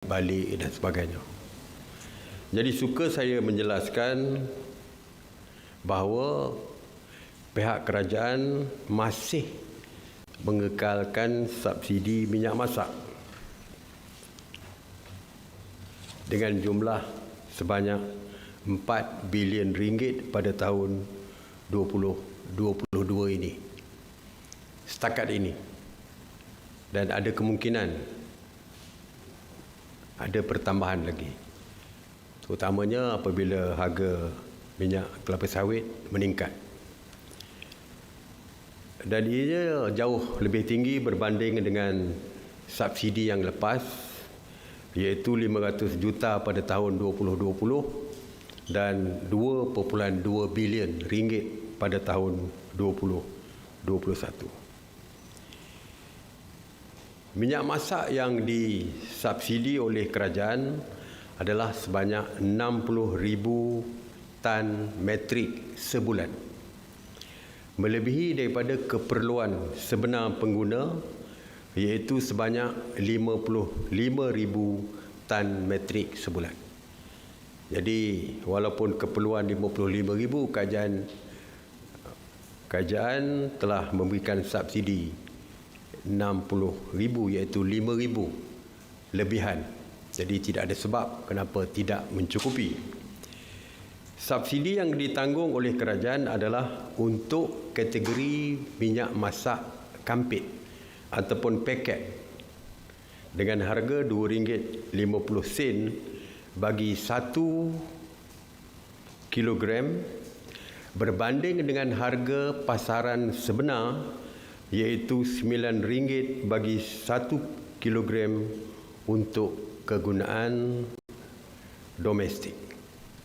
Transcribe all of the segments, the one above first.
balik dan sebagainya. Jadi suka saya menjelaskan bahawa pihak kerajaan masih mengekalkan subsidi minyak masak dengan jumlah sebanyak 4 bilion ringgit pada tahun 2022 ini. Setakat ini. Dan ada kemungkinan ada pertambahan lagi. Terutamanya apabila harga minyak kelapa sawit meningkat. Dan ia jauh lebih tinggi berbanding dengan subsidi yang lepas iaitu 500 juta pada tahun 2020 dan 2.2 bilion ringgit pada tahun 2021. Minyak masak yang disubsidi oleh kerajaan adalah sebanyak 60,000 tan metrik sebulan. Melebihi daripada keperluan sebenar pengguna iaitu sebanyak 55,000 tan metrik sebulan. Jadi walaupun keperluan 55,000 kerajaan kerajaan telah memberikan subsidi 60,000 iaitu 5,000 lebihan. Jadi tidak ada sebab kenapa tidak mencukupi. Subsidi yang ditanggung oleh kerajaan adalah untuk kategori minyak masak kampit ataupun paket dengan harga RM2.50 bagi 1 kilogram berbanding dengan harga pasaran sebenar iaitu RM9 bagi 1 kilogram untuk kegunaan domestik,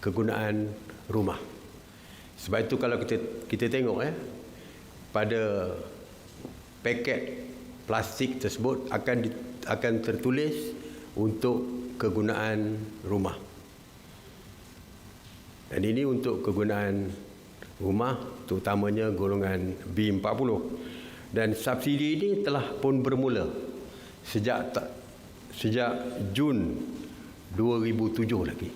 kegunaan rumah. Sebab itu kalau kita kita tengok eh pada paket plastik tersebut akan di, akan tertulis untuk kegunaan rumah. Dan ini untuk kegunaan rumah terutamanya golongan B40 dan subsidi ini telah pun bermula sejak sejak Jun 2007 lagi.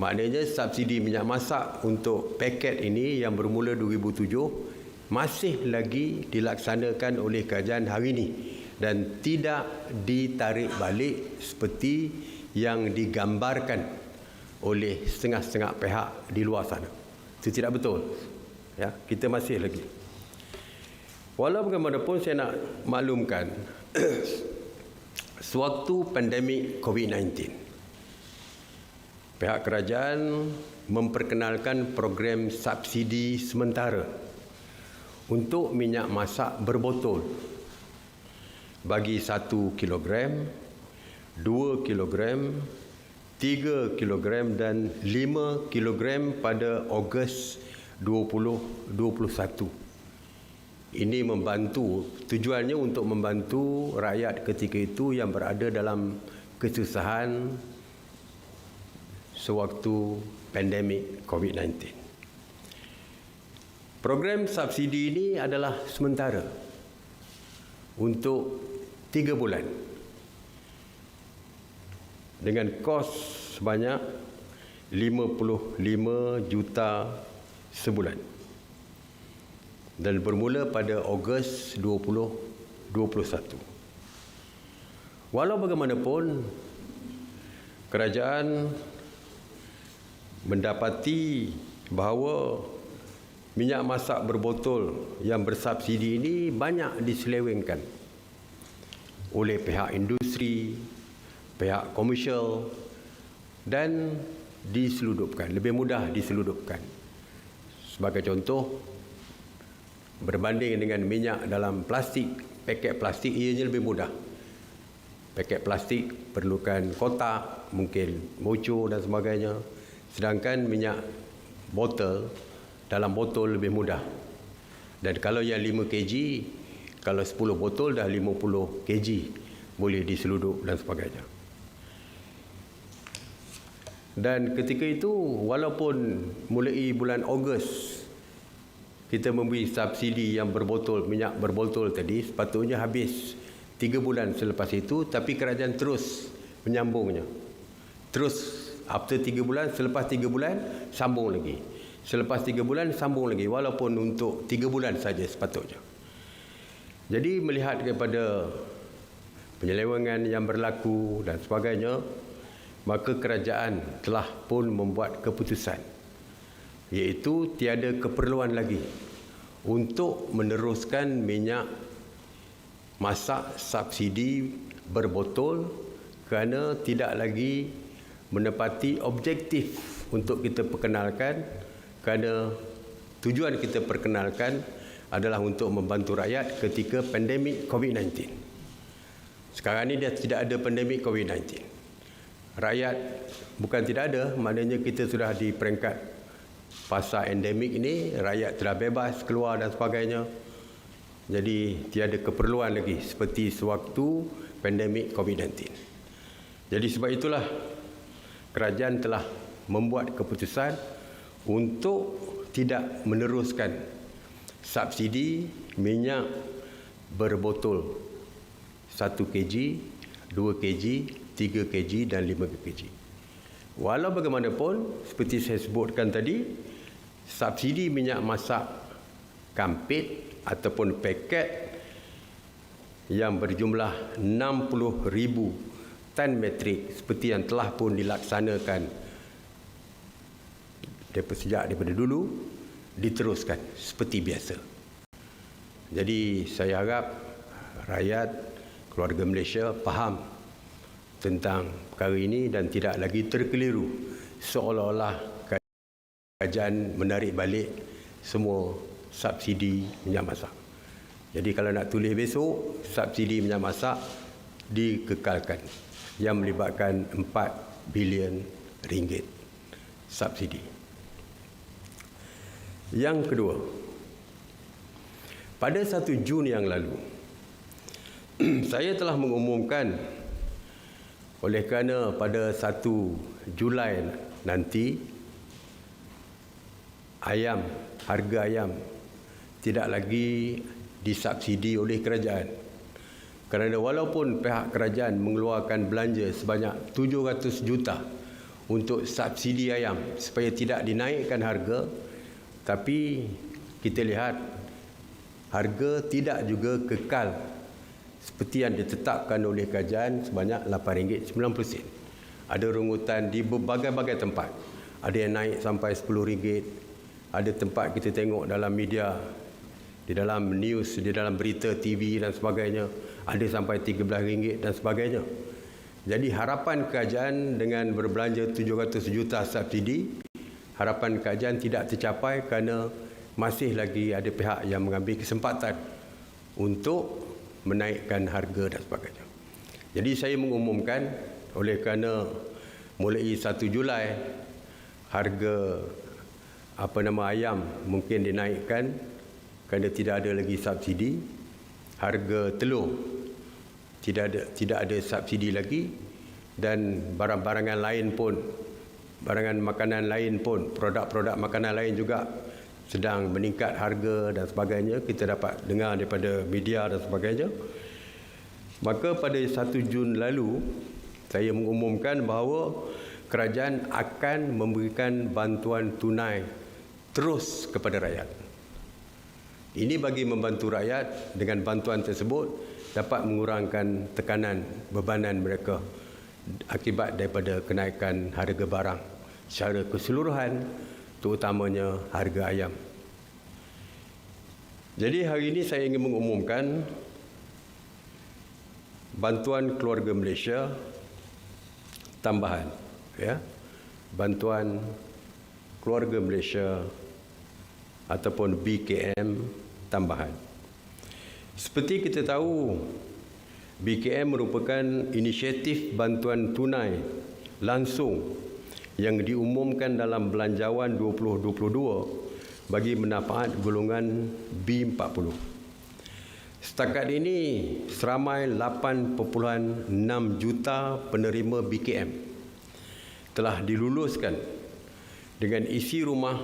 Maknanya subsidi minyak masak untuk paket ini yang bermula 2007 masih lagi dilaksanakan oleh kerajaan hari ini dan tidak ditarik balik seperti yang digambarkan oleh setengah-setengah pihak di luar sana. Itu tidak betul. Ya, kita masih lagi Walau bagaimanapun saya nak maklumkan sewaktu pandemik COVID-19 pihak kerajaan memperkenalkan program subsidi sementara untuk minyak masak berbotol. Bagi 1 kilogram, 2 kilogram, 3 kilogram dan 5 kilogram pada Ogos 2021 ini membantu tujuannya untuk membantu rakyat ketika itu yang berada dalam kesusahan sewaktu pandemik COVID-19. Program subsidi ini adalah sementara untuk tiga bulan dengan kos sebanyak 55 juta sebulan dan bermula pada Ogos 2021. Walau bagaimanapun kerajaan mendapati bahawa minyak masak berbotol yang bersubsidi ini banyak diselewengkan oleh pihak industri, pihak komersial dan diseludupkan, lebih mudah diseludupkan. Sebagai contoh, berbanding dengan minyak dalam plastik paket plastik ianya lebih mudah. Paket plastik perlukan kotak mungkin bocor dan sebagainya. Sedangkan minyak botol dalam botol lebih mudah. Dan kalau yang 5 kg kalau 10 botol dah 50 kg boleh diseludup dan sebagainya. Dan ketika itu walaupun mulai bulan Ogos kita memberi subsidi yang berbotol minyak berbotol tadi sepatutnya habis tiga bulan selepas itu tapi kerajaan terus menyambungnya. Terus after tiga bulan, selepas tiga bulan, sambung lagi. Selepas tiga bulan, sambung lagi. Walaupun untuk tiga bulan saja sepatutnya. Jadi melihat kepada penyelewengan yang berlaku dan sebagainya, maka kerajaan telah pun membuat keputusan iaitu tiada keperluan lagi untuk meneruskan minyak masak subsidi berbotol kerana tidak lagi menepati objektif untuk kita perkenalkan kerana tujuan kita perkenalkan adalah untuk membantu rakyat ketika pandemik COVID-19. Sekarang ini dia tidak ada pandemik COVID-19. Rakyat bukan tidak ada, maknanya kita sudah di peringkat fasa endemik ini, rakyat telah bebas keluar dan sebagainya. Jadi tiada keperluan lagi seperti sewaktu pandemik COVID-19. Jadi sebab itulah kerajaan telah membuat keputusan untuk tidak meneruskan subsidi minyak berbotol 1 kg, 2 kg, 3 kg dan 5 kg. Walau bagaimanapun, seperti saya sebutkan tadi, subsidi minyak masak kampit ataupun paket yang berjumlah 60 ribu tan metrik seperti yang telah pun dilaksanakan daripada sejak daripada dulu diteruskan seperti biasa. Jadi saya harap rakyat keluarga Malaysia faham tentang perkara ini dan tidak lagi terkeliru seolah-olah kerajaan menarik balik semua subsidi minyak masak. Jadi kalau nak tulis besok, subsidi minyak masak dikekalkan yang melibatkan 4 bilion ringgit subsidi. Yang kedua, pada 1 Jun yang lalu, saya telah mengumumkan oleh kerana pada 1 Julai nanti ayam, harga ayam tidak lagi disubsidi oleh kerajaan. Kerana walaupun pihak kerajaan mengeluarkan belanja sebanyak 700 juta untuk subsidi ayam supaya tidak dinaikkan harga, tapi kita lihat harga tidak juga kekal seperti yang ditetapkan oleh kerajaan sebanyak RM8.90. Ada rungutan di berbagai-bagai tempat. Ada yang naik sampai RM10. Ada tempat kita tengok dalam media di dalam news, di dalam berita TV dan sebagainya, ada sampai RM13 dan sebagainya. Jadi harapan kerajaan dengan berbelanja 700 juta subsidi, harapan kerajaan tidak tercapai kerana masih lagi ada pihak yang mengambil kesempatan untuk menaikkan harga dan sebagainya. Jadi saya mengumumkan oleh kerana mulai 1 Julai harga apa nama ayam mungkin dinaikkan kerana tidak ada lagi subsidi harga telur tidak ada tidak ada subsidi lagi dan barang-barangan lain pun barangan makanan lain pun produk-produk makanan lain juga sedang meningkat harga dan sebagainya kita dapat dengar daripada media dan sebagainya. Maka pada 1 Jun lalu saya mengumumkan bahawa kerajaan akan memberikan bantuan tunai terus kepada rakyat. Ini bagi membantu rakyat dengan bantuan tersebut dapat mengurangkan tekanan bebanan mereka akibat daripada kenaikan harga barang secara keseluruhan terutamanya harga ayam. Jadi hari ini saya ingin mengumumkan bantuan keluarga Malaysia tambahan ya. Bantuan keluarga Malaysia ataupun BKM tambahan. Seperti kita tahu, BKM merupakan inisiatif bantuan tunai langsung yang diumumkan dalam Belanjawan 2022 bagi manfaat golongan B40. Setakat ini, seramai 8.6 juta penerima BKM telah diluluskan dengan isi rumah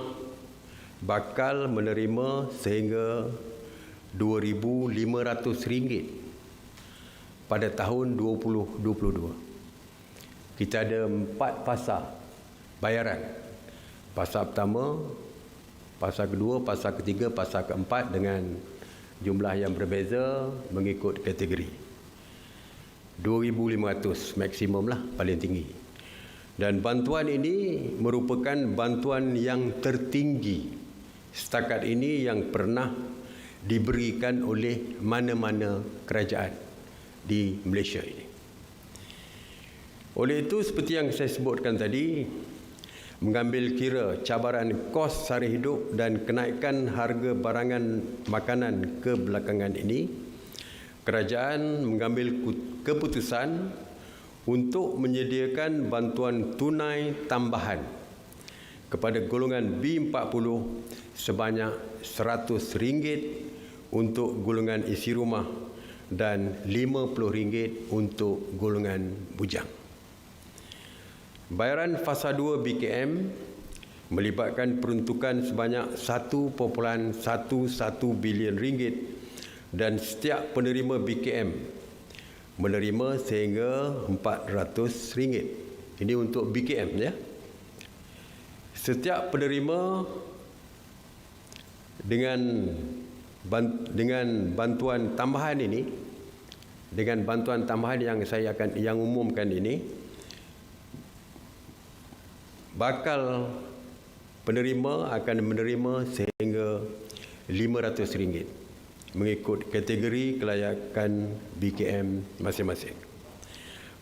bakal menerima sehingga RM2,500 pada tahun 2022. kita ada empat fasa bayaran. Fasa pertama, fasa kedua, fasa ketiga, fasa keempat dengan jumlah yang berbeza mengikut kategori. 2,500 maksimum lah paling tinggi. Dan bantuan ini merupakan bantuan yang tertinggi setakat ini yang pernah diberikan oleh mana-mana kerajaan di Malaysia ini. Oleh itu seperti yang saya sebutkan tadi, mengambil kira cabaran kos sara hidup dan kenaikan harga barangan makanan kebelakangan ini, kerajaan mengambil keputusan untuk menyediakan bantuan tunai tambahan kepada golongan B40 sebanyak RM100 untuk golongan isi rumah dan RM50 untuk golongan bujang. Bayaran fasa 2 BKM melibatkan peruntukan sebanyak 1.11 bilion ringgit dan setiap penerima BKM menerima sehingga RM400. Ini untuk BKM ya. Setiap penerima dengan dengan bantuan tambahan ini dengan bantuan tambahan yang saya akan yang umumkan ini bakal penerima akan menerima sehingga RM500 mengikut kategori kelayakan BKM masing-masing.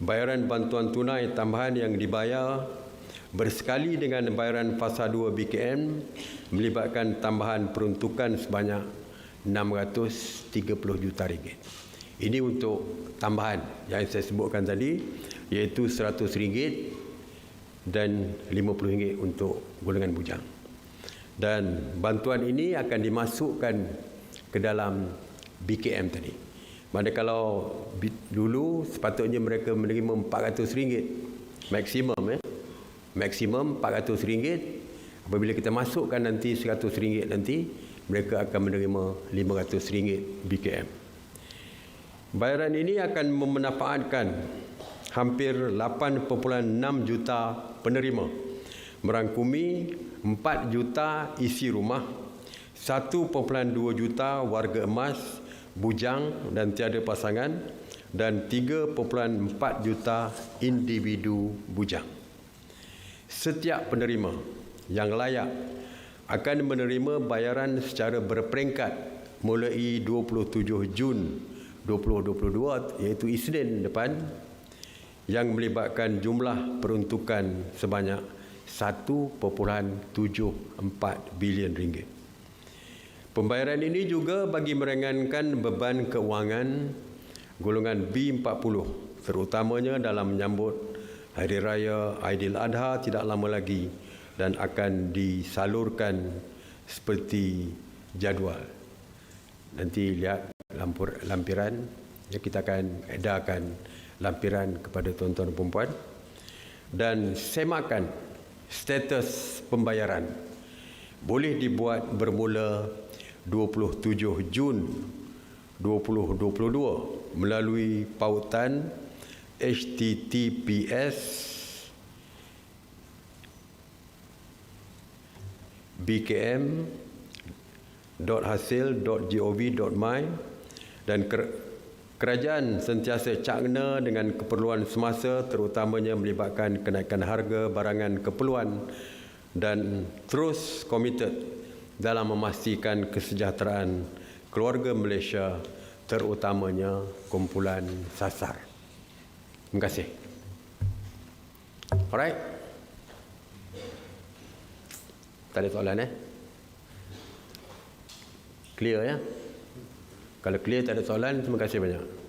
Bayaran bantuan tunai tambahan yang dibayar bersekali dengan bayaran fasa 2 BKM melibatkan tambahan peruntukan sebanyak 630 juta ringgit. Ini untuk tambahan yang saya sebutkan tadi iaitu 100 ringgit dan 50 ringgit untuk golongan bujang. Dan bantuan ini akan dimasukkan ke dalam BKM tadi. Mana kalau dulu sepatutnya mereka menerima RM400 maksimum eh. Maksimum RM400. Apabila kita masukkan nanti RM100 nanti mereka akan menerima RM500 BKM. Bayaran ini akan memanfaatkan hampir 8.6 juta penerima merangkumi 4 juta isi rumah 1.2 juta warga emas, bujang dan tiada pasangan dan 3.4 juta individu bujang. Setiap penerima yang layak akan menerima bayaran secara berperingkat mulai 27 Jun 2022 iaitu Isnin depan yang melibatkan jumlah peruntukan sebanyak 1.74 bilion ringgit. Pembayaran ini juga bagi meringankan beban keuangan golongan B40 terutamanya dalam menyambut Hari Raya Adha tidak lama lagi dan akan disalurkan seperti jadual. Nanti lihat lampiran, ya, kita akan edarkan lampiran kepada tuan-tuan dan perempuan dan semakan status pembayaran boleh dibuat bermula 27 Jun 2022 melalui pautan https bkm.hasil.gov.my dan kerajaan sentiasa cakna dengan keperluan semasa terutamanya melibatkan kenaikan harga barangan keperluan dan terus komited dalam memastikan kesejahteraan keluarga Malaysia terutamanya kumpulan sasar. Terima kasih. Alright. Tak ada soalan eh? Clear ya? Kalau clear tak ada soalan, terima kasih banyak.